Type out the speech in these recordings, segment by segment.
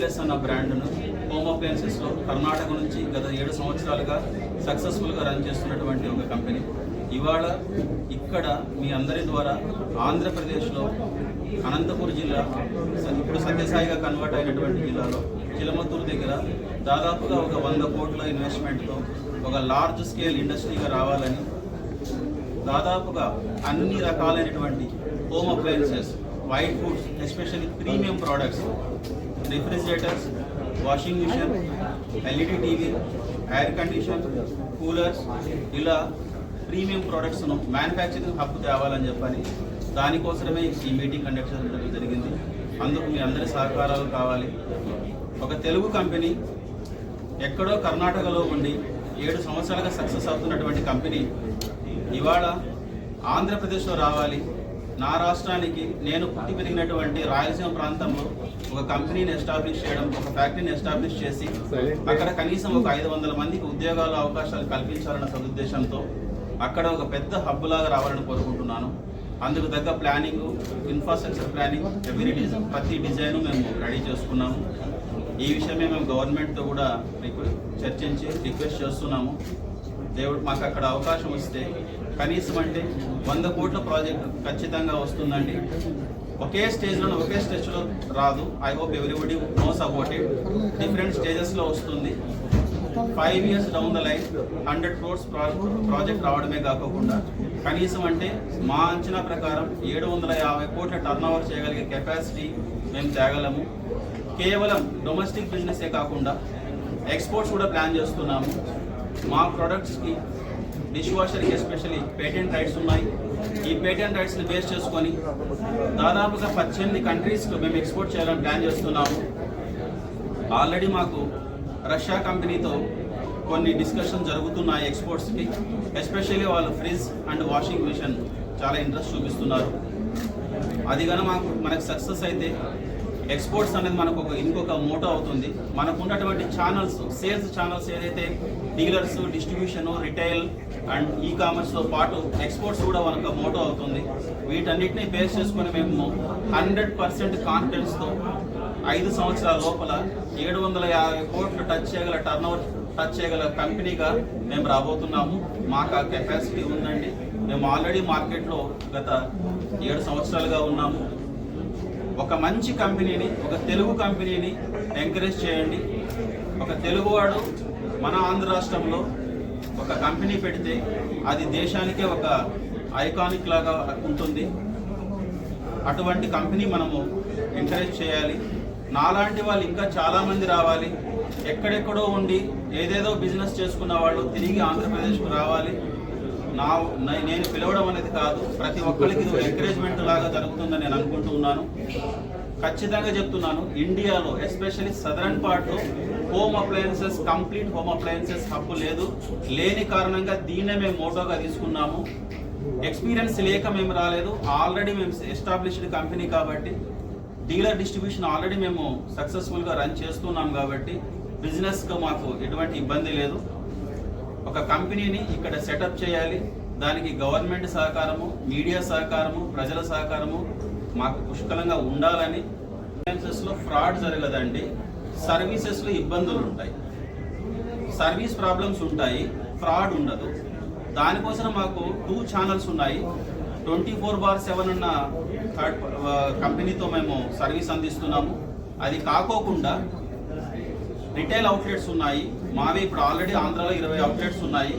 Plus అన్న బ్రాండ్ను home అప్లయన్సెస్లో Karnataka నుంచి గత ఏడు సంవత్సరాలుగా సక్సెస్ఫుల్గా రన్ చేస్తున్నటువంటి ఒక కంపెనీ ఇవాళ ఇక్కడ మీ అందరి ద్వారా ఆంధ్రప్రదేశ్లో అనంతపురం జిల్లా ఇప్పుడు సత్యసాయిగా కన్వర్ట్ అయినటువంటి జిల్లాలో చిలమత్తూరు దగ్గర దాదాపుగా ఒక వంద కోట్ల ఇన్వెస్ట్మెంట్తో ఒక లార్జ్ స్కేల్ ఇండస్ట్రీగా రావాలని దాదాపుగా అన్ని రకాలైనటువంటి home appliances white foods especially premium products refrigerators washing machine LED TV air condition coolers ఇలా ప్రీమియం ప్రోడక్ట్స్ను మ్యానుఫ్యాక్చరింగ్ హబ్ తేవాలని చెప్పని దానికోసమే ఈ మీటింగ్ కండక్ట్ చేయడం జరిగింది. అందుకు మీ అందరి సహకారాలు కావాలి. ఒక తెలుగు కంపెనీ ఎక్కడో కర్ణాటకలో ఉండి ఏడు సంవత్సరాలుగా సక్సెస్ అవుతున్నటువంటి కంపెనీ ఇవాళ ఆంధ్రప్రదేశ్లో రావాలి. నా రాష్ట్రానికి నేను పుట్టి పెరిగినటువంటి రాయలసీమ ప్రాంతంలో ఒక కంపెనీని ఎస్టాబ్లిష్ చేయడం ఒక ఫ్యాక్టరీని ఎస్టాబ్లిష్ చేసి అక్కడ కనీసం ఒక ఐదు వందల మందికి ఉద్యోగాల అవకాశాలు కల్పించాలన్న సదుద్దేశంతో అక్కడ ఒక పెద్ద హబ్ లాగా రావాలని కోరుకుంటున్నాను. అందుకు తగ్గ planning infrastructure planning every design ప్రతి డిజైన్ మేము రెడీ చేసుకున్నాము. ఈ విషయమే మేము గవర్నమెంట్తో కూడా రిక్వెస్ట్ చర్చించి రిక్వెస్ట్ చేస్తున్నాము. దేవుడు మాకు అక్కడ అవకాశం వస్తే కనీసం అంటే వంద కోట్ల ప్రాజెక్ట్ ఖచ్చితంగా వస్తుందండి. ఒకే స్టేజ్లో ఒకే స్టేజ్లో రాదు. I hope everybody knows about it different స్టేజెస్లో వస్తుంది. Five years down the line hundred crores project రావడమే కాకుండా కనీసం అంటే మా అంచనా ప్రకారం ఏడు వందల యాభై కోట్ల టర్న్ ఓవర్ చేయగలిగే కెపాసిటీ మేము తేగలము. కేవలం డొమెస్టిక్ బిజినెసే కాకుండా ఎక్స్పోర్ట్స్ కూడా ప్లాన్ చేస్తున్నాము. మా ప్రొడక్ట్స్కి డిష్ వాషర్కి ఎస్పెషల్లీ పేటెంట్ రైట్స్ ఉన్నాయి. ఈ పేటెంట్ రైట్స్ని బేస్ చేసుకొని దాదాపుగా పద్దెనిమిది కంట్రీస్కి మేము ఎక్స్పోర్ట్ చేయాలని ప్లాన్ చేస్తున్నాము. ఆల్రెడీ మాకు రష్యా కంపెనీతో కొన్ని డిస్కషన్ జరుగుతున్నాయి ఎక్స్పోర్ట్స్కి ఎస్పెషల్లీ వాళ్ళు ఫ్రిడ్జ్ అండ్ వాషింగ్ మిషన్ చాలా ఇంట్రెస్ట్ చూపిస్తున్నారు. అది కనుక మాకు మనకు సక్సెస్ అయితే ఎక్స్పోర్ట్స్ అనేది మనకు ఒక ఇంకొక మోటో అవుతుంది. మనకు ఉన్నటువంటి ఛానల్స్ సేల్స్ ఛానల్స్ ఏదైతే డీలర్స్ డిస్ట్రిబ్యూషన్ రిటైల్ అండ్ ఈ కామర్స్తో పాటు ఎక్స్పోర్ట్స్ కూడా మనకు మోటో అవుతుంది. వీటన్నిటిని బేస్ చేసుకుని మేము హండ్రెడ్ పర్సెంట్ కాన్ఫిడెన్స్తో ఐదు సంవత్సరాల లోపల ఏడు వందల యాభై కోట్లు టచ్ చేయగల టర్న్ ఓవర్ టచ్ చేయగల కంపెనీగా మేము రాబోతున్నాము. మాకు ఆ కెపాసిటీ ఉందండి. మేము ఆల్రెడీ మార్కెట్లో గత ఏడు సంవత్సరాలుగా ఉన్నాము. ఒక మంచి కంపెనీని ఒక తెలుగు కంపెనీని ఎంకరేజ్ చేయండి. ఒక తెలుగువాడు మన ఆంధ్ర రాష్ట్రంలో ఒక కంపెనీ పెడితే అది దేశానికే ఒక ఐకానిక్ లాగా ఉంటుంది. అటువంటి కంపెనీ మనము ఎంకరేజ్ చేయాలి. నాలాంటి వాళ్ళు ఇంకా చాలామంది రావాలి. ఎక్కడెక్కడో ఉండి ఏదేదో బిజినెస్ చేసుకున్న వాళ్ళు తిరిగి ఆంధ్రప్రదేశ్కు రావాలి. నా నేను పిలవడం అనేది కాదు. ప్రతి ఒక్కరికి ఇది ఎంకరేజ్మెంట్ లాగా జరుగుతుందని నేను అనుకుంటూ ఉన్నాను. ఖచ్చితంగా చెప్తున్నాను ఇండియాలో ఎస్పెషల్లీ సదరన్ పార్ట్లో home appliances complete home appliances హక్కు లేదు. లేని కారణంగా దీన్నే మేము మోటోగా తీసుకున్నాము. ఎక్స్పీరియన్స్ లేక మేము రాలేదు. ఆల్రెడీ మేము ఎస్టాబ్లిష్డ్ కంపెనీ కాబట్టి డీలర్ డిస్ట్రిబ్యూషన్ ఆల్రెడీ మేము సక్సెస్ఫుల్గా రన్ చేస్తున్నాం కాబట్టి బిజినెస్గా మాకు ఎటువంటి ఇబ్బంది లేదు. ఒక కంపెనీని ఇక్కడ సెటప్ చేయాలి. దానికి గవర్నమెంట్ సహకారము మీడియా సహకారము ప్రజల సహకారము మాకు పుష్కలంగా ఉండాలని ఫైనాన్సెస్లో ఫ్రాడ్ జరగదండి. సర్వీసెస్లో ఇబ్బందులు ఉంటాయి. సర్వీస్ ప్రాబ్లమ్స్ ఉంటాయి. ఫ్రాడ్ ఉండదు. దానికోసం మాకు టూ ఛానల్స్ ఉన్నాయి. ట్వంటీ ఫోర్ బార్ సెవెన్ ఉన్న థర్డ్ కంపెనీతో మేము సర్వీస్ అందిస్తున్నాము. అది కాకోకుండా రిటైల్ అవుట్లెట్స్ ఉన్నాయి. మావి ఇప్పుడు ఆల్రెడీ ఆంధ్రాలో ఇరవై అవుట్లెట్స్ ఉన్నాయి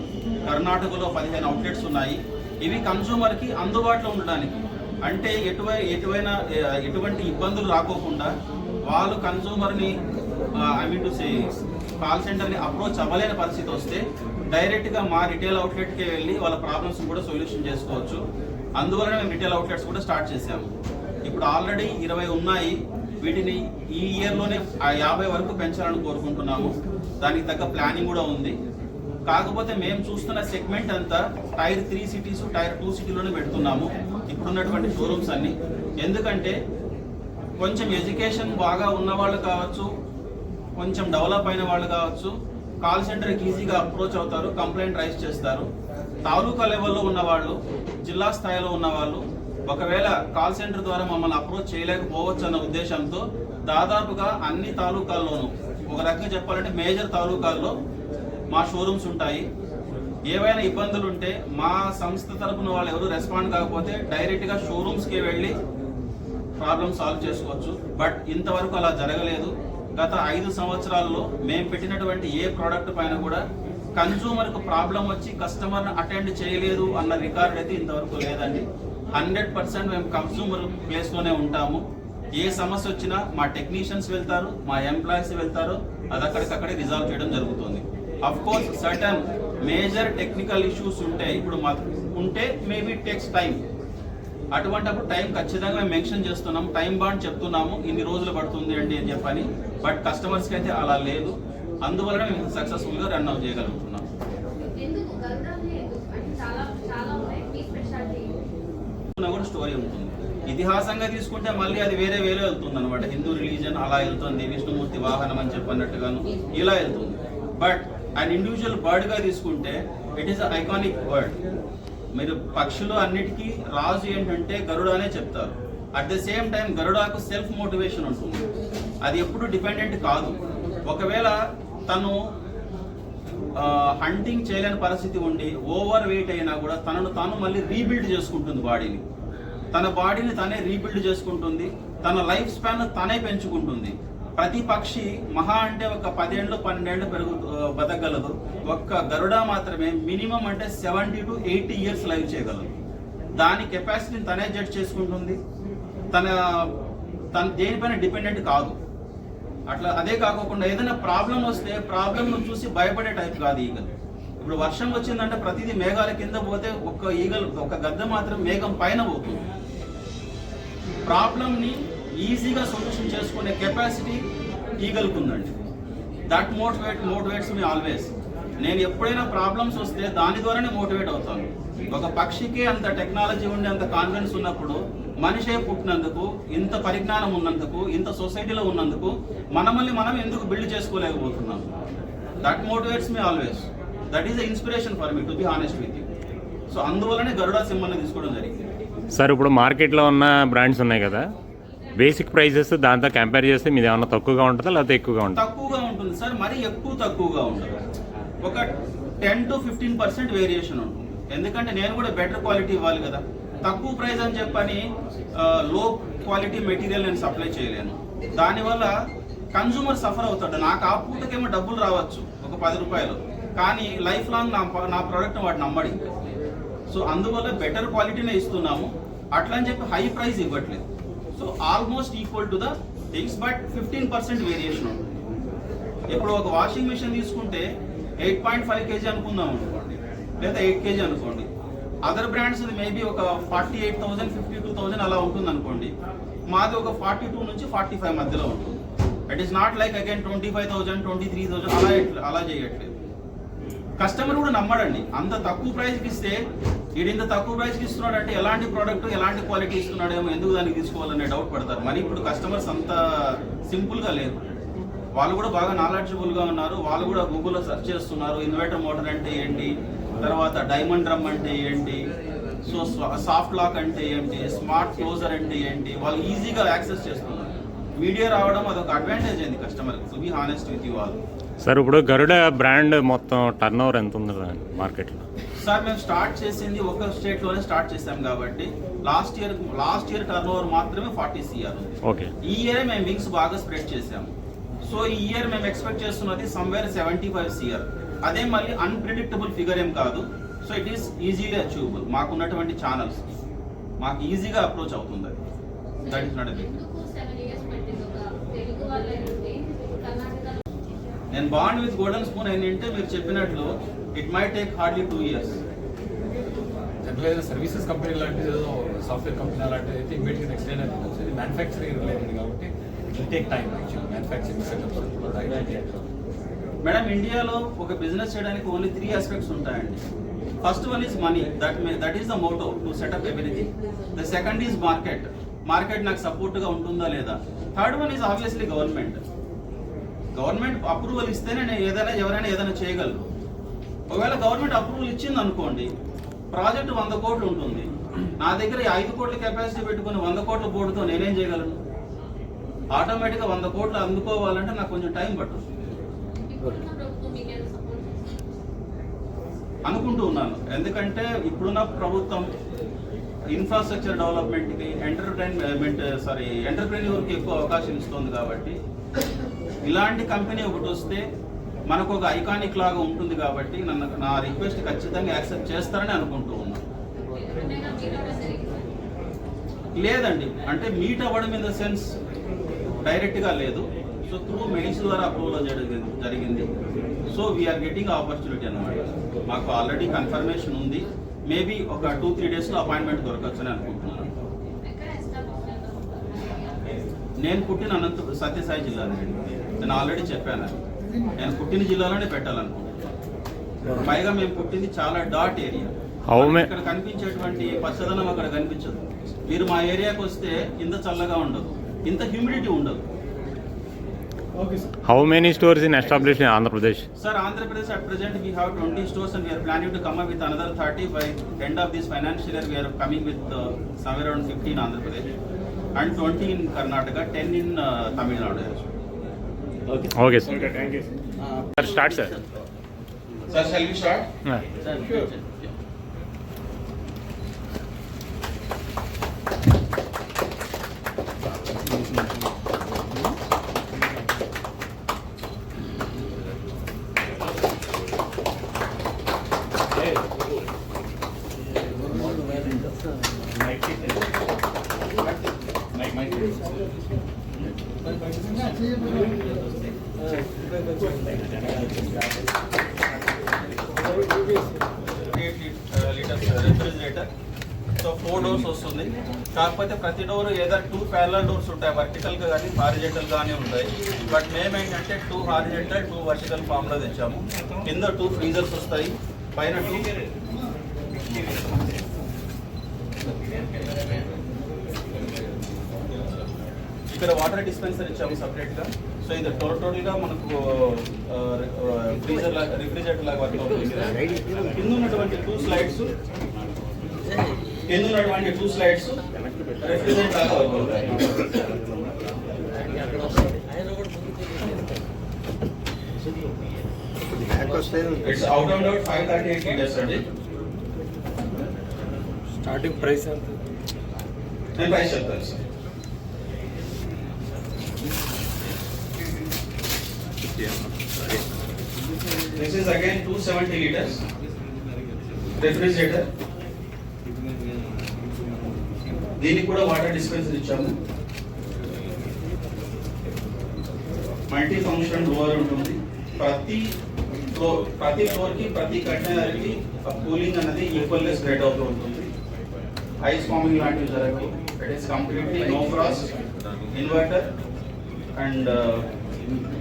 కర్ణాటకలో పదిహేను అవుట్లెట్స్ ఉన్నాయి. ఇవి కన్సూమర్కి అందుబాటులో ఉండడానికి. అంటే ఎటువై ఎటువైనా ఎటువంటి ఇబ్బందులు రాకోకుండా వాళ్ళు కన్సూమర్ని I mean to say call సెంటర్ని అప్రోచ్ అవ్వలేని పరిస్థితి వస్తే డైరెక్ట్గా మా రిటైల్ అవుట్లెట్కి వెళ్ళి వాళ్ళ ప్రాబ్లమ్స్ కూడా సొల్యూషన్ చేసుకోవచ్చు. అందువలన మేము రిటైల్ అవుట్లెట్స్ కూడా స్టార్ట్ చేసాము ఇప్పుడు ఆల్రెడీ ఇరవై ఉన్నాయి. వీటిని ఈ ఇయర్లోనే యాభై వరకు పెంచాలని కోరుకుంటున్నాము. దానికి తగ్గ ప్లానింగ్ కూడా ఉంది. కాకపోతే మేము చూస్తున్న సెగ్మెంట్ అంతా tier three cities tier two సిటీలోనే పెడుతున్నాము. ఇప్పుడున్నటువంటి షోరూమ్స్ అన్ని. ఎందుకంటే కొంచెం ఎడ్యుకేషన్ బాగా ఉన్న వాళ్ళు కావచ్చు కొంచెం డెవలప్ అయిన వాళ్ళు కావచ్చు కాల్ సెంటర్కి ఈజీగా అప్రోచ్ అవుతారు కంప్లైంట్ రైజ్ చేస్తారు. తాలూకా లెవెల్లో ఉన్నవాళ్ళు జిల్లా స్థాయిలో ఉన్నవాళ్ళు ఒకవేళ కాల్ సెంటర్ ద్వారా మమ్మల్ని అప్రోచ్ చేయలేకపోవచ్చు అన్న ఉద్దేశంతో దాదాపుగా అన్ని తాలూకాల్లోనూ ఒక రకంగా చెప్పాలంటే మేజర్ తాలూకాల్లో మా షోరూమ్స్ ఉంటాయి. ఏవైనా ఇబ్బందులు ఉంటే మా సంస్థ తరపున వాళ్ళు ఎవరు రెస్పాండ్ కాకపోతే డైరెక్ట్గా షోరూమ్స్కి వెళ్ళి ప్రాబ్లమ్ సాల్వ్ చేసుకోవచ్చు. బట్ ఇంతవరకు అలా జరగలేదు. గత ఐదు సంవత్సరాల్లో మేము పెట్టినటువంటి ఏ ప్రోడక్ట్ పైన కూడా కన్జ్యూమర్కు ప్రాబ్లం వచ్చి కస్టమర్ని అటెండ్ చేయలేదు అన్న రికార్డ్ అయితే ఇంతవరకు లేదండి. హండ్రెడ్ పర్సెంట్ మేము కన్సూమర్ ప్లేస్లోనే ఉంటాము. ఏ సమస్య వచ్చినా మా టెక్నీషియన్స్ వెళ్తారు మా ఎంప్లాయీస్ వెళ్తారు అది అక్కడికక్కడే రిజాల్వ్ చేయడం జరుగుతుంది. Of course certain major technical issues ఉంటాయి. ఇప్పుడు మా ఉంటే మేబీ టేక్స్ టైం అటువంటప్పుడు టైం ఖచ్చితంగా మేము మెన్షన్ చేస్తున్నాం టైం బాండ్ చెప్తున్నాము ఇన్ని రోజులు పడుతుంది అండి అని చెప్పని. బట్ కస్టమర్స్కి అయితే అలా లేదు. అందువలన మేము సక్సెస్ఫుల్గా రన్ అవుట్ చేయగలుగుతున్నాం. కూడా స్టోరీ ఉంటుంది. ఇతిహాసంగా తీసుకుంటే మళ్ళీ అది వేరే వేరే వెళ్తుంది అనమాట హిందూ రిలీజన్ అలా వెళ్తుంది విష్ణుమూర్తి వాహనం అని చెప్పన్నట్టుగాను ఇలా వెళ్తుంది. బట్ అండ్ ఇండివిజువల్ బర్డ్గా తీసుకుంటే ఇట్ ఈస్ ఐకానిక్ బర్డ్ మీరు పక్షులు అన్నిటికీ రాజు ఏంటంటే గరుడ అనే చెప్తారు. అట్ ద సేమ్ టైం గరుడాకు సెల్ఫ్ మోటివేషన్ ఉంటుంది. అది ఎప్పుడు డిపెండెంట్ కాదు. ఒకవేళ తను హంటింగ్ చేయలేని పరిస్థితి ఉండి ఓవర్ వెయిట్ అయినా కూడా తనను తాను మళ్ళీ రీబిల్డ్ చేసుకుంటుంది బాడీని తన బాడీని తనే రీబిల్డ్ చేసుకుంటుంది. తన లైఫ్ స్పాన్ తనే పెంచుకుంటుంది. ప్రతి పక్షి మహా అంటే ఒక పదేళ్ళు పన్నెండేళ్ళు పెరుగు బతకగలదు. ఒక్క గరుడ మాత్రమే మినిమం అంటే seventy to eighty years live చేయగలదు. దాని కెపాసిటీని తనే జడ్జ్ చేసుకుంటుంది. తన తన దేనిపైన డిపెండెంట్ కాదు. అట్లా అదే కాకుండా ఏదైనా ప్రాబ్లం వస్తే ప్రాబ్లంను చూసి భయపడే టైప్ కాదు ఈగలు. ఇప్పుడు వర్షం వచ్చిందంటే ప్రతిదీ మేఘాల కింద పోతే ఒక్క ఈగలు ఒక గద్ద మాత్రం మేఘం పైన పోతుంది. ప్రాబ్లమ్ని ఈజీగా సొల్యూషన్ చేసుకునే కెపాసిటీ ఈగలకు ఉందండి that motivate motivates me always నేను ఎప్పుడైనా ప్రాబ్లమ్స్ వస్తే దాని ద్వారానే మోటివేట్ అవుతాను. ఒక పక్షికి అంత టెక్నాలజీ ఉండి అంత కాన్ఫిడెన్స్ ఉన్నప్పుడు మనిషే పుట్టినందుకు ఇంత పరిజ్ఞానం ఉన్నందుకు ఇంత సొసైటీలో ఉన్నందుకు మనమల్ని మనం ఎందుకు build చేసుకోలేకపోతున్నాం? That motivates me always that is the inspiration for me to be honest with you so అందువల్లనే గరుడా సింహాన్ని తీసుకోవడం జరిగింది. సార్ ఇప్పుడు మార్కెట్లో ఉన్న బ్రాండ్స్ ఉన్నాయి కదా. బేసిక్ ప్రైజెస్ దాంతో కంపేర్ చేస్తే మీది ఏమన్నా తక్కువగా ఉంటుందా లేకపోతే ఎక్కువగా ఉంటుంది? తక్కువగా ఉంటుంది సార్ మరి ఎక్కువ తక్కువగా ఉంటుంది ఒక ten to fifteen percent variation ఉంటుంది. ఎందుకంటే నేను కూడా బెటర్ క్వాలిటీ ఇవ్వాలి కదా. తక్కువ ప్రైస్ అని చెప్పని లో క్వాలిటీ మెటీరియల్ నేను సప్లై చేయలేను. దానివల్ల కన్జ్యూమర్ సఫర్ అవుతాడు. నాకు ఆ పూటకేమో డబ్బులు రావచ్చు ఒక పది రూపాయలు. కానీ లైఫ్ లాంగ్ నా నా ప్రోడక్ట్ వాడు నమ్మడి సో అందువల్ల బెటర్ క్వాలిటీనే ఇస్తున్నాము. అట్లా అని చెప్పి హై ప్రైస్ ఇవ్వట్లేదు. So almost equal to the things but fifteen percent variation ఉంటుంది ఇప్పుడు ఒక వాషింగ్ మిషన్ తీసుకుంటే ఎయిట్ పాయింట్ ఫైవ్ కేజీ అనుకుందాం అనుకోండి. లేదా ఎయిట్ కేజీ అనుకోండి. అదర్ బ్రాండ్స్ మేబీ ఒక forty eight thousand fifty two thousand అలా ఉంటుంది అనుకోండి మాది ఒక ఫార్టీ టూ నుంచి ఫార్టీ ఫైవ్ మధ్యలో ఉంటుంది. It is not like again twenty five thousand twenty three thousand అలా అలా చేయట్లేదు. కస్టమర్ కూడా నమ్మడండి. అంత తక్కువ ప్రైస్కి ఇస్తే వీడు ఇంత తక్కువ ప్రైస్కి ఇస్తున్నాడు అంటే ఎలాంటి ప్రోడక్ట్ ఎలాంటి క్వాలిటీ ఇస్తున్నాడేమో ఎందుకు దానికి తీసుకోవాలనే డౌట్ పడతారు. మరి ఇప్పుడు కస్టమర్స్ అంత సింపుల్గా లేరు. వాళ్ళు కూడా బాగా నాలెడ్జబుల్గా ఉన్నారు. వాళ్ళు కూడా గూగుల్లో సెర్చ్ చేస్తున్నారు. ఇన్వర్టర్ మోటార్ అంటే ఏంటి? తర్వాత డైమండ్ డ్రమ్ అంటే ఏంటి? సో సాఫ్ట్ లాక్ అంటే ఏంటి? స్మార్ట్ క్లోజర్ అంటే ఏంటి? వాళ్ళు ఈజీగా యాక్సెస్ చేస్తున్నారు. మీడియా రావడం అదొక అడ్వాంటేజ్ అయింది కస్టమర్కి to be honest with you వాళ్ళు సార్ ఇప్పుడు గరుడ బ్రాండ్ మొత్తం టర్న్ ఓవర్ ఎంత ఉంది మార్కెట్లో సార్ మేము స్టార్ట్ చేసింది ఒక స్టేట్లోనే స్టార్ట్ చేసాం కాబట్టి last year last year turnover మాత్రమే ఫార్టీ సిఆర్. ఓకే. ఈ ఇయర్ మేము వింగ్స్ బాగా స్ప్రెడ్ చేసాము సో ఈ ఇయర్ మేము ఎక్స్పెక్ట్ చేస్తున్నది సమ్వేర్ సెవెంటీ ఫైవ్ సిఆర్. అదే మళ్ళీ అన్ప్రిడిక్టబుల్ ఫిగర్ ఏం కాదు. So it is easily achievable. మాకున్నటువంటి ఛానల్స్. మాకు ఈజీగా అప్రోచ్ అవుతుంది. అది దట్ ఇస్ నాట్ ఎందుకు సెవెన్ ఇయర్స్ పట్టింది ఒక తెలుగు వాళ్ళే నుండి కర్ణాటకలో నేను బాండ్ విత్ గోల్డెన్ స్పూన్ ఏంటంటే మీరు చెప్పినట్లు it may take hardly two years general services company లాంటిది ఏదో సాఫ్ట్వేర్ కంపెనీ లాంటిది అయితే ఇమీడియట్గా నెక్స్ట్ డే ఇది మ్యానుఫ్యాక్చరింగ్ రిలేటెడ్ కాబట్టి it take time actually manufacturing setups madam ఇండియాలో ఒక బిజినెస్ చేయడానికి ఓన్లీ త్రీ ఆస్పెక్ట్స్ ఉంటాయండి. First one is money that may that is the motto to setup everything the second is market market నాకు సపోర్ట్గా ఉంటుందా లేదా? Third one is obviously government government approval ఇస్తేనే నేను ఏదైనా ఎవరైనా ఏదైనా చేయగలరు ఒకవేళ గవర్నమెంట్ అప్రూవల్ ఇచ్చింది అనుకోండి ప్రాజెక్ట్ వంద కోట్లు ఉంటుంది. నా దగ్గర ఐదు కోట్ల కెపాసిటీ పెట్టుకుని వంద కోట్ల బోర్డుతో నేనేం చేయగలను? ఆటోమేటిక్గా వంద కోట్లు అందుకోవాలంటే నాకు కొంచెం టైం పట్టుతుంది అనుకుంటూ ఉన్నాను. ఎందుకంటే ఇప్పుడున్న ప్రభుత్వం ఇన్ఫ్రాస్ట్రక్చర్ డెవలప్మెంట్కి ఎంటర్టైన్మెంట్ సారీ ఎంటర్ప్రెన్యూర్కి ఎక్కువ అవకాశం ఇస్తుంది కాబట్టి ఇలాంటి కంపెనీ ఒకటి వస్తే మనకు ఒక ఐకానిక్ లాగా ఉంటుంది కాబట్టి నన్ను నా రిక్వెస్ట్ ఖచ్చితంగా యాక్సెప్ట్ చేస్తారని అనుకుంటూ ఉన్నాను లేదండి. అంటే మీట్ అవ్వడం ఇన్ ద సెన్స్ డైరెక్ట్గా లేదు. సో త్రూ మెయిల్స్ ద్వారా అప్రూవల్ జరిగింది జరిగింది. సో వీఆర్ గెటింగ్ ఆపర్చునిటీ అనమాట మాకు ఆల్రెడీ కన్ఫర్మేషన్ ఉంది. మేబీ ఒక టూ త్రీ డేస్లో అపాయింట్మెంట్ దొరకచ్చు అని అనుకుంటున్నాను. నేను పుట్టిన అనంత సత్యసాయి జిల్లానండి నేను ఆల్రెడీ చెప్పాను. నేను పుట్టిన జిల్లాలోనే పెట్టాలనుకుంటున్నాను పైగా మేము పుట్టింది చాలా డాట్ ఏరియా How ఇక్కడ కనిపించేటువంటి పచ్చదనం అక్కడ కనిపించదు మీరు మా ఏరియాకి వస్తే ఇంత చల్లగా ఉండదు ఇంత హ్యూమిడిటీ ఉండదు how many stores in establish in Andhra Pradesh Sir, Andhra Pradesh at present we have 20 stores and we are planning to come up with another 30 by end of this financial year. We are coming with uh, somewhere around 15 in Andhra Pradesh and 20 in Karnataka, 10 in uh, Tamil Nadu. As well. Okay sir sir start sir Sir, shall we start? Sure. Litres refrigerator so four doors వస్తుంది. కాకపోతే ప్రతి door ఏదో two ప్యారల doors ఉంటాయి. వర్టికల్గా కానీ horizontal కానీ ఉంటాయి. But మేమేంటంటే two horizontal two vertical ఫామ్లో తెచ్చాము. కింద టూ ఫ్రీజర్స్ వస్తాయి. పైన టూ ఇక్కడ వాటర్ డిస్పెన్సర్ ఇచ్చాము సపరేట్గా. సో ఇది టోటల్గా మనకు ఫ్రీజర్ లాగా రిఫ్రిజరేటర్ లాగా వర్క్ అవుతుంది కింద ఉన్నటువంటి టూ స్లైడ్స్ కింద ఉన్నటువంటి టూ స్లైడ్స్ రిఫ్రిజరేటర్ లాగా వర్క్ అవుతాయి. It's out and out five thirty eight litres అండి స్టార్టింగ్ ప్రైస్ ఎంత? నేను ప్రైస్ చెప్తాను sir This is again 270 liters. Refrigerator. దీనికి కూడా వాటర్ డిస్పెన్సర్ ఇచ్చాము. మల్టీ ఫంక్షన్ డోర్ ఉంటుంది. ప్రతి ఫ్లోర్ ప్రతి ఫ్లోర్కి ప్రతి కంటైనర్కి కూలింగ్ అనేది ఈక్వల్గా స్ప్రెడ్ అవుతూ ఉంటుంది. ఐస్ ఫార్మింగ్ లాంటివి జరగవు. It is completely no frost inverter and